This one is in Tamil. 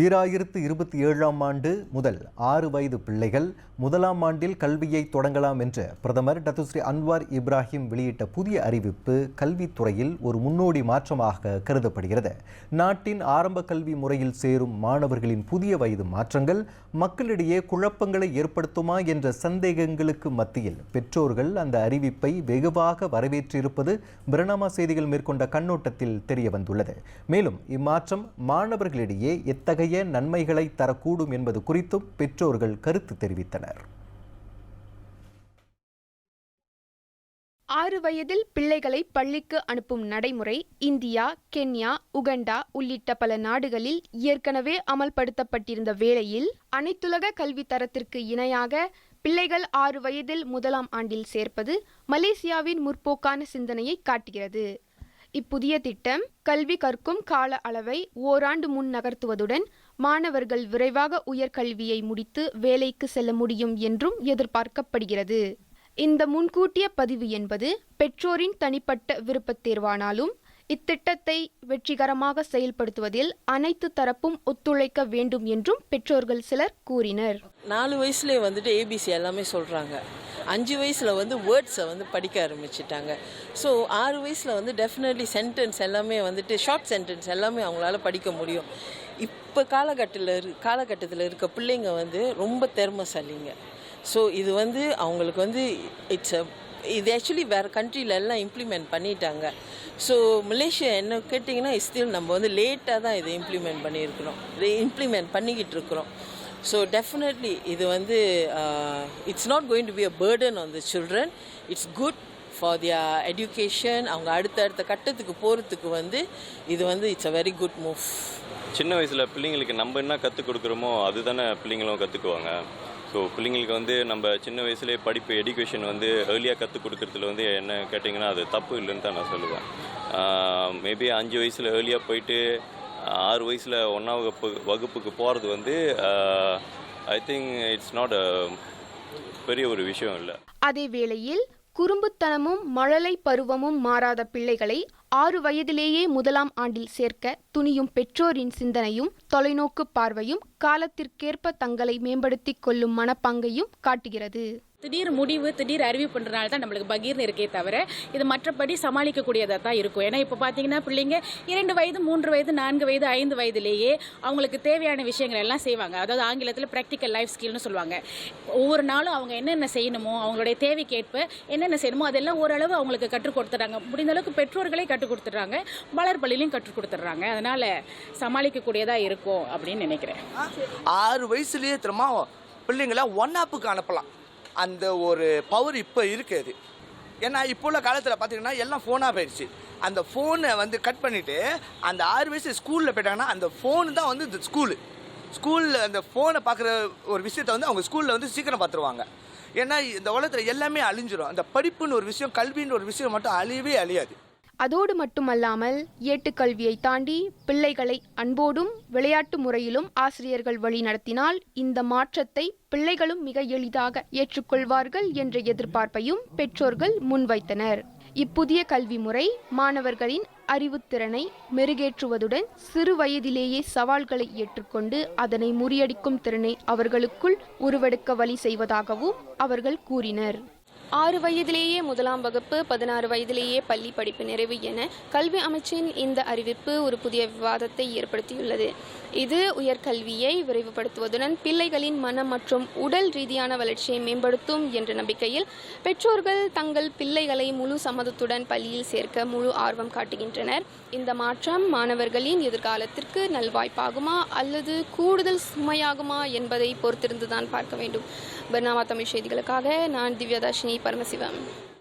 ஈராயிரத்து இருபத்தி ஏழாம் ஆண்டு முதல் ஆறு வயது பிள்ளைகள் முதலாம் ஆண்டில் கல்வியை தொடங்கலாம் என்று பிரதமர் டத்துஸ்ரீ அன்வார் இப்ராஹிம் வெளியிட்ட புதிய அறிவிப்பு கல்வித்துறையில் ஒரு முன்னோடி மாற்றமாக கருதப்படுகிறது. நாட்டின் ஆரம்ப கல்வி முறையில் சேரும் மாணவர்களின் புதிய வயது மாற்றங்கள் மக்களிடையே குழப்பங்களை ஏற்படுத்துமா என்ற சந்தேகங்களுக்கு மத்தியில் பெற்றோர்கள் அந்த அறிவிப்பை வெகுவாக வரவேற்றிருப்பது பிரணாமா செய்திகள் மேற்கொண்ட கண்ணோட்டத்தில் தெரிய வந்துள்ளது மேலும் இம்மாற்றம் மாணவர்களிடையே எத்தகைய எத்தகைய நன்மைகளை தரக்கூடும் என்பது குறித்தும் பெற்றோர்கள் கருத்து தெரிவித்தனர். ஆறு வயதில் பிள்ளைகளை பள்ளிக்கு அனுப்பும் நடைமுறை இந்தியா கென்யா உகண்டா உள்ளிட்ட பல நாடுகளில் ஏற்கனவே அமல்படுத்தப்பட்டிருந்த வேளையில் அனைத்துலக கல்வி தரத்திற்கு இணையாக பிள்ளைகள் ஆறு வயதில் முதலாம் ஆண்டில் சேர்ப்பது மலேசியாவின் முற்போக்கான சிந்தனையை காட்டுகிறது. இப்புதிய திட்டம் கல்வி கற்கும் கால அளவை ஓராண்டு முன் நகர்த்துவதுடன் மாணவர்கள் விரைவாக உயர்கல்வியை முடித்து வேலைக்கு செல்ல முடியும் என்றும் எதிர்பார்க்கப்படுகிறது. இந்த முன்கூட்டிய பதிவு என்பது பெற்றோரின் தனிப்பட்ட விருப்பத் தேர்வானாலும் இத்திட்டத்தை வெற்றிகரமாக செயல்படுத்துவதில் அனைத்து தரப்பும் ஒத்துழைக்க வேண்டும் என்றும் பெற்றோர்கள் சிலர் கூறினர். நாலு வயசுலேயே வந்துட்டு ஏபிசி எல்லாமே சொல்கிறாங்க அஞ்சு வயசில் வந்து வேர்ட்ஸை வந்து படிக்க ஆரம்பிச்சிட்டாங்க. ஸோ ஆறு வயசில் வந்து டெஃபினெட்லி சென்டென்ஸ் எல்லாமே வந்துட்டு ஷார்ட் சென்டென்ஸ் எல்லாமே அவங்களால படிக்க முடியும். இப்போ காலகட்டத்தில் இரு காலகட்டத்தில் இருக்க பிள்ளைங்க வந்து ரொம்ப திறமைசாலிங்க. ஸோ இது வந்து அவங்களுக்கு வந்து இட்ஸ் அ இது ஆக்சுவலி வேறு கண்ட்ரியில எல்லாம் இம்ப்ளிமெண்ட் பண்ணிட்டாங்க. ஸோ மலேசியா என்ன கேட்டிங்கன்னா ஸ்டில் நம்ம வந்து லேட்டாக தான் இதை இம்ப்ளிமெண்ட் பண்ணியிருக்கிறோம். இம்ப்ளிமெண்ட் பண்ணிக்கிட்டு இருக்கிறோம். ஸோ டெஃபினெட்லி இது வந்து it's not going to be a burden on the children it's good for their education அவங்க அடுத்த அடுத்த கட்டத்துக்கு போகிறதுக்கு வந்து இது வந்து it's a very good move சின்ன வயசில் பிள்ளைங்களுக்கு நம்ம என்ன கற்றுக் கொடுக்குறோமோ அதுதானே பிள்ளைங்களும் கற்றுக்குவாங்க ஸோ பிள்ளைங்களுக்கு வந்து நம்ம சின்ன வயசுலேயே படிப்பு எஜுகேஷன் வந்து ஏர்லியாக கற்றுக் கொடுக்குறதுல வந்து என்ன கேட்டிங்கன்னா அது தப்பு இல்லைன்னு தான் நான் சொல்லுவேன். மேபி அஞ்சு வயசில் ஏர்லியாக போயிட்டு ஆறு வயசில் ஒன்றாம் வகுப்பு வகுப்புக்கு போகிறது வந்து I think it's not a பெரிய ஒரு விஷயம் இல்லை. அதே வேளையில் குறும்புத்தனமும் மழலை பருவமும் மாறாத பிள்ளைகளை ஆறு வயதிலேயே முதலாம் ஆண்டில் சேர்க்க துணியும் பெற்றோரின் சிந்தனையும் தொலைநோக்கு பார்வையும் காலத்திற்கேற்ப தங்களை மேம்படுத்திக் கொள்ளும் மனப்பாங்கையும் காட்டுகிறது. திடீர் முடிவு திடீர் அறிவிப்புன்றனால தான் நம்மளுக்கு பகீர்னு இருக்கே தவிர இது மற்றபடி சமாளிக்கக்கூடியதாக தான் இருக்கும். ஏன்னா இப்போ பார்த்தீங்கன்னா பிள்ளைங்க இரண்டு வயது மூன்று வயது நான்கு வயது ஐந்து வயதுலேயே அவங்களுக்கு தேவையான விஷயங்கள் எல்லாம் செய்வாங்க. அதாவது ஆங்கிலத்தில் ப்ராக்டிக்கல் லைஃப் ஸ்கில்னு சொல்லுவாங்க. ஒவ்வொரு நாளும் அவங்க என்னென்ன செய்யணுமோ அவங்களுடைய தேவைக்கேற்ப என்னென்ன செய்யணுமோ அதெல்லாம் ஓரளவு அவங்களுக்கு கற்றுக் கொடுத்துட்றாங்க. முடிந்த அளவுக்கு பெற்றோர்களே கற்றுக் கொடுத்துட்றாங்க. வளர் பள்ளியிலையும் கற்றுக் கொடுத்துட்றாங்க. அதனால் சமாளிக்கக்கூடியதாக இருக்கும் அப்படின்னு நினைக்கிறேன். ஆறு வயசுலேயே திரும்ப பிள்ளைங்கள ஒன் ஆப்புக்கு அனுப்பலாம். அந்த ஒரு பவர் இப்போ இருக்குது ஏன்னா இப்போ உள்ள காலத்தில் பார்த்தீங்கன்னா எல்லாம் ஃபோனாக போயிடுச்சு. அந்த ஃபோனை வந்து கட் பண்ணிவிட்டு அந்த ஆறு வயசு ஸ்கூலில் போயிட்டாங்கன்னா அந்த ஃபோனு தான் வந்து இந்த ஸ்கூலு ஸ்கூலில் அந்த ஃபோனை பார்க்குற ஒரு விஷயத்தை வந்து அவங்க ஸ்கூலில் வந்து சீக்கிரம் பார்த்துருவாங்க ஏன்னா இந்த உலகத்தில் எல்லாமே அழிஞ்சிடும் அந்த படிப்புன்னு ஒரு விஷயம் கல்வின்னு ஒரு விஷயம் மட்டும் அழியவே அழியாது. அதோடு மட்டுமல்லாமல் ஏட்டுக்கல்வியை தாண்டி பிள்ளைகளை அன்போடும் விளையாட்டு முறையிலும் ஆசிரியர்கள் வழி நடத்தினால் இந்த மாற்றத்தை பிள்ளைகளும் மிக எளிதாக ஏற்றுக்கொள்வார்கள் என்ற எதிர்பார்ப்பையும் பெற்றோர்கள் முன்வைத்தனர். இப்புதிய கல்வி முறை மாணவர்களின் அறிவுத்திறனை மெருகேற்றுவதுடன் சிறு வயதிலேயே சவால்களை ஏற்றுக்கொண்டு அதனை முறியடிக்கும் திறனை அவர்களுக்குள் உருவெடுக்க வழி செய்வதாகவும் அவர்கள் கூறினர். ஆறு வயதிலேயே முதலாம் வகுப்பு பதினாறு வயதிலேயே பள்ளி படிப்பு நிறைவு என கல்வி அமைச்சின் இந்த அறிவிப்பு ஒரு புதிய விவாதத்தை ஏற்படுத்தியுள்ளது. இது உயர்கல்வியை விரைவுபடுத்துவதுடன் பிள்ளைகளின் மனம் மற்றும் உடல் ரீதியான வளர்ச்சியை மேம்படுத்தும் என்ற நம்பிக்கையில் பெற்றோர்கள் தங்கள் பிள்ளைகளை முழு சம்மதத்துடன் பள்ளியில் சேர்க்க முழு ஆர்வம் காட்டுகின்றனர். இந்த மாற்றம் மாணவர்களின் எதிர்காலத்திற்கு நல்வாய்ப்பாகுமா அல்லது கூடுதல் சுமையாகுமா என்பதை பொறுத்திருந்துதான் பார்க்க வேண்டும். பர்னாவா தமிழ் செய்திகளுக்காக நான் திவ்யதாஷினி para Massivamo.